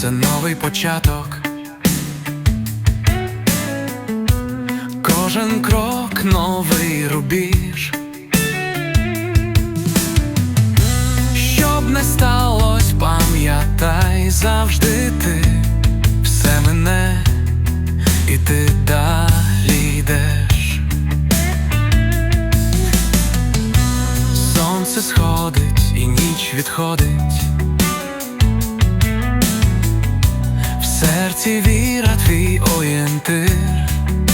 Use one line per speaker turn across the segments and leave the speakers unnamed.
це новий початок. Кожен крок новий рубіж. Щоб не сталося, пам'ятай завжди ти все мене, і ти далі йдеш. Сонце сходить і ніч відходить. Серці віра твій орієнтир.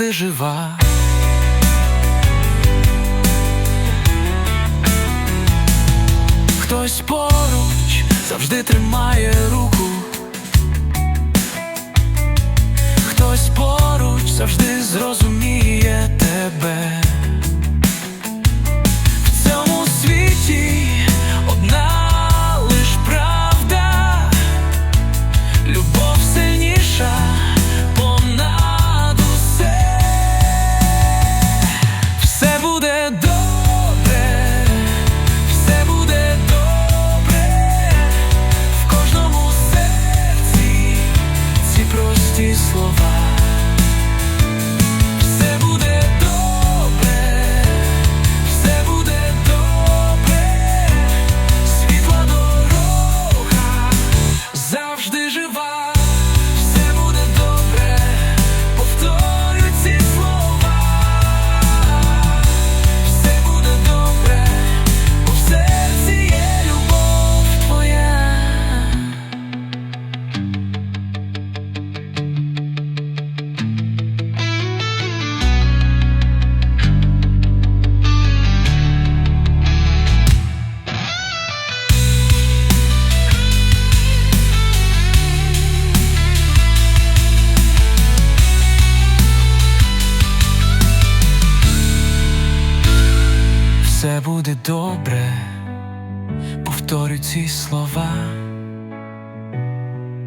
Завжди жива. Хтось поруч завжди тримає руку. Хтось поруч завжди зрозуміє тебе. Прості слова. Все буде добре, повторю ці слова.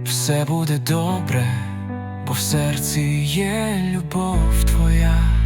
Все буде добре, бо в серці є любов твоя.